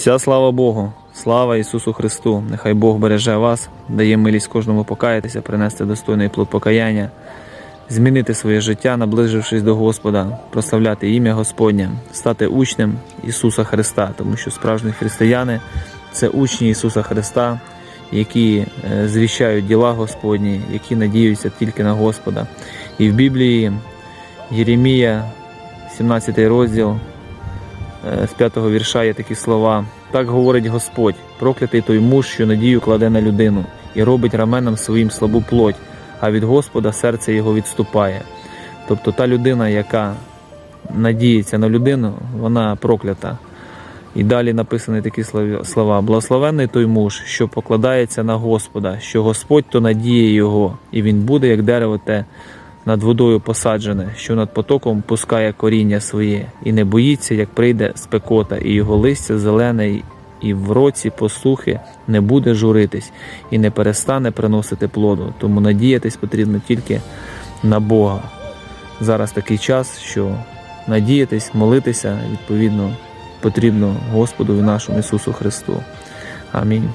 Вся слава Богу, слава Ісусу Христу. Нехай Бог береже вас, дає милість кожному покаятися, принести достойний плод покаяння, змінити своє життя, наближившись до Господа, прославляти ім'я Господнє, стати учнем Ісуса Христа, тому що справжні християни це учні Ісуса Христа, які е, звіщають діла Господні, які надіються тільки на Господа. І в Біблії Єремія, 17 розділ. Е, з п'ятого вірша є такі слова. Так говорить Господь, проклятий той муж, що надію кладе на людину, і робить раменам своїм слабу плоть, а від Господа серце його відступає. Тобто та людина, яка надіється на людину, вона проклята. І далі написані такі слова- Благословенний той муж, що покладається на Господа, що Господь то надіє його, і він буде, як дерево те над водою посаджене, що над потоком пускає коріння своє, і не боїться, як прийде спекота, і його листя зелене, і в році посухи не буде журитись, і не перестане приносити плоду. Тому надіятись потрібно тільки на Бога. Зараз такий час, що надіятись, молитися, відповідно, потрібно Господу і нашому Ісусу Христу. Амінь.